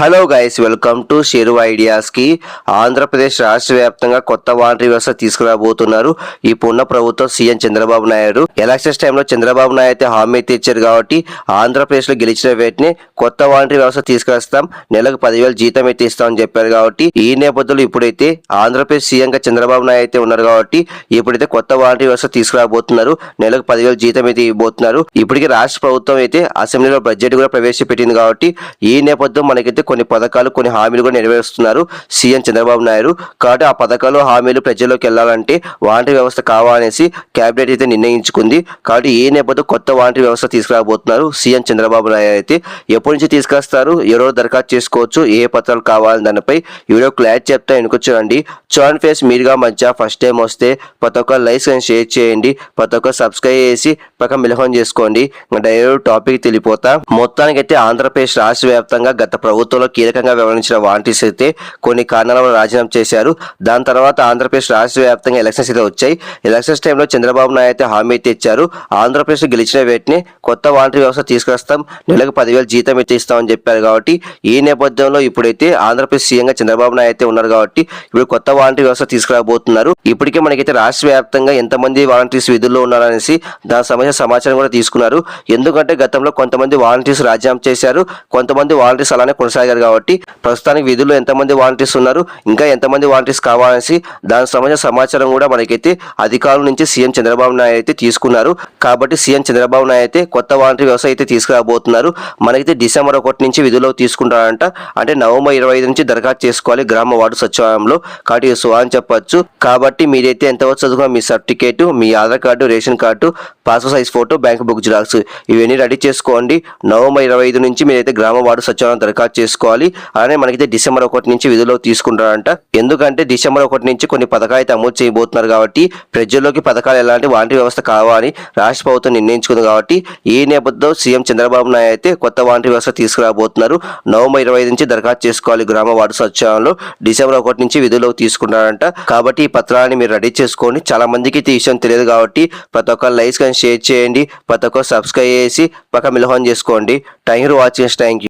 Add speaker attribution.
Speaker 1: Hello guys welcome to share ఐడియాస్కి Andhra Pradesh రాష్ట్ర వ్యాప్తంగా కొత్త వాలంటరీ వ్యవస్థ తీసుకురాబోతున్నారు. ఇప్పుడు ఉన్న ప్రభుత్వం సీఎం చంద్రబాబు నాయుడు. ఎలక్షన్స్ టైంలో చంద్రబాబు నాయుడు అయితే హామీ అయితే ఇచ్చారు కాబట్టి ఆంధ్రప్రదేశ్లో గెలిచిన వెంటనే కొత్త వాలంటరీ వ్యవస్థ తీసుకొస్తాం నెలకు పదివేలు జీతం అయితే ఇస్తామని చెప్పారు కాబట్టి ఈ నేపథ్యంలో ఇప్పుడైతే ఆంధ్రప్రదేశ్ సీఎం గా చంద్రబాబు నాయుడు అయితే ఉన్నారు కాబట్టి ఇప్పుడైతే కొత్త వాలంటరీ వ్యవస్థ తీసుకురాబోతున్నారు. నెలకు పదివేల జీతం అయితే ఇవ్వబోతున్నారు. ఇప్పటికే రాష్ట్ర ప్రభుత్వం అయితే అసెంబ్లీలో బడ్జెట్ కూడా ప్రవేశపెట్టింది కాబట్టి ఈ నేపథ్యం మనకైతే కొన్ని పథకాలు కొన్ని హామీలు కూడా నెరవేరుస్తున్నారు సీఎం చంద్రబాబు నాయుడు. కాబట్టి ఆ పథకాలు హామీలు ప్రజల్లోకి వెళ్ళాలంటే వాంటరీ వ్యవస్థ కావాలనేసి కేబినెట్ అయితే నిర్ణయించుకుంది. కాబట్టి ఏ నేపథ్యం కొత్త వాంటరీ వ్యవస్థ తీసుకురాబోతున్నారు సీఎం చంద్రబాబు నాయుడు అయితే. ఎప్పటి నుంచి తీసుకొస్తారు ఎవరో దరఖాస్తు చేసుకోవచ్చు? ఏ పత్రాలు కావాలని దానిపై వీడియో క్లారిటీ చెప్తా వెనుకొచ్చారండి చూడండి ఫేస్ మీరుగా మంచిగా ఫస్ట్ టైం వస్తే ప్రతి ఒక్క లైక్స్ అండ్ షేర్ చేయండి. ప్రతి ఒక్క సబ్స్క్రైబ్ చేసి పక్కన మిలహం చేసుకోండి. డైరెక్ట్ టాపిక్ తెలిపోతా మొత్తానికైతే ఆంధ్రప్రదేశ్ రాష్ట్ర వ్యాప్తంగా గత ప్రభుత్వం ప్రభుత్వంలో కీలకంగా వ్యవహరించిన వాంటీస్ అయితే కొన్ని కారణాల వల్ల రాజీనామా చేశారు. దాని తర్వాత ఆంధ్రప్రదేశ్ రాష్ట్ర వ్యాప్తంగా ఎలక్షన్స్ అయితే వచ్చాయి. ఎలక్షన్స్ టైంలో చంద్రబాబు నాయుడు అయితే హామీ అయితే ఇచ్చారు. ఆంధ్రప్రదేశ్ గెలిచిన వేటిని కొత్త వాంటరీ వ్యవస్థ తీసుకొస్తాం. నెలకు పదివేలు జీతం అయితే ఇస్తామని చెప్పారు కాబట్టి ఈ నేపథ్యంలో ఇప్పుడైతే ఆంధ్రప్రదేశ్ సీఎంగా చంద్రబాబు నాయుడు అయితే ఉన్నారు కాబట్టి ఇప్పుడు కొత్త వాలంటీర్ వ్యవస్థ తీసుకురాబోతున్నారు. ఇప్పటికే మనకైతే రాష్ట్ర వ్యాప్తంగా ఎంతమంది వాలంటీర్స్ విధుల్లో ఉన్నారనేసి దాని సంబంధించిన సమాచారం కూడా తీసుకున్నారు. ఎందుకంటే గతంలో కొంతమంది వాలంటీర్స్ రాజ్యాంగం చేశారు. కొంతమంది వాలంటీర్స్ అలానే కొనసాగారు కాబట్టి ప్రస్తుతానికి విధుల్లో ఎంతమంది వాలంటీర్స్ ఉన్నారు ఇంకా ఎంతమంది వాలంటీర్స్ కావాలనేసి దానికి సంబంధించిన సమాచారం కూడా మనకైతే అధికారుల నుంచి సీఎం చంద్రబాబు నాయుడు అయితే తీసుకున్నారు. కాబట్టి సీఎం చంద్రబాబు నాయుడు అయితే కొత్త వాలంటీర్ వ్యవస్థ అయితే తీసుకురాబోతున్నారు. మనకైతే డిసెంబర్ ఒకటి నుంచి విధుల్లో తీసుకుంటారంట. అంటే నవంబర్ ఇరవై ఐదు నుంచి దరఖాస్తు చేసుకోవాలి గ్రామ వార్డు సచివాలయంలో. కాబట్టి సో అని చెప్పొచ్చు. కాబట్టి మీరైతే ఎంతవరకు చదువుకున్న మీ సర్టిఫికేట్ మీ Aadhaar card ration card passport size photo bank book xerox ఇవన్నీ రెడీ చేసుకోండి. నవంబర్ ఇరవై ఐదు నుంచి మీరైతే గ్రామ వార్డు సచివాలయం దరఖాస్తు తీసుకోవాలి. అలానే మనకైతే డిసెంబర్ ఒకటి నుంచి విధుల్లో తీసుకుంటారంట. ఎందుకంటే డిసెంబర్ ఒకటి నుంచి కొన్ని పథకాలు అయితే అమలు చేయబోతున్నారు కాబట్టి ప్రజల్లోకి పథకాలు ఎలాంటి వాంటి వ్యవస్థ కావాలని రాష్ట్ర ప్రభుత్వం నిర్ణయించుకుంది కాబట్టి ఈ నేపథ్యంలో సీఎం చంద్రబాబు నాయుడు అయితే కొత్త వాంటి వ్యవస్థ తీసుకురాబోతున్నారు. నవంబర్ ఇరవై ఐదు నుంచి దరఖాస్తు చేసుకోవాలి గ్రామ వార్డు సచివాలయంలో. డిసెంబర్ ఒకటి నుంచి విధుల్లోకి తీసుకుంటారంట. కాబట్టి ఈ పత్రాన్ని మీరు రెడీ చేసుకోండి. చాలా మందికి అయితే ఈ విషయం తెలియదు కాబట్టి ప్రతి ఒక్క లైక్స్ కానీ షేర్ చేయండి. ప్రతి ఒక్క సబ్స్క్రైబ్ చేసి పక్క మిలహం చేసుకోండి. Thank you watching. Thank you.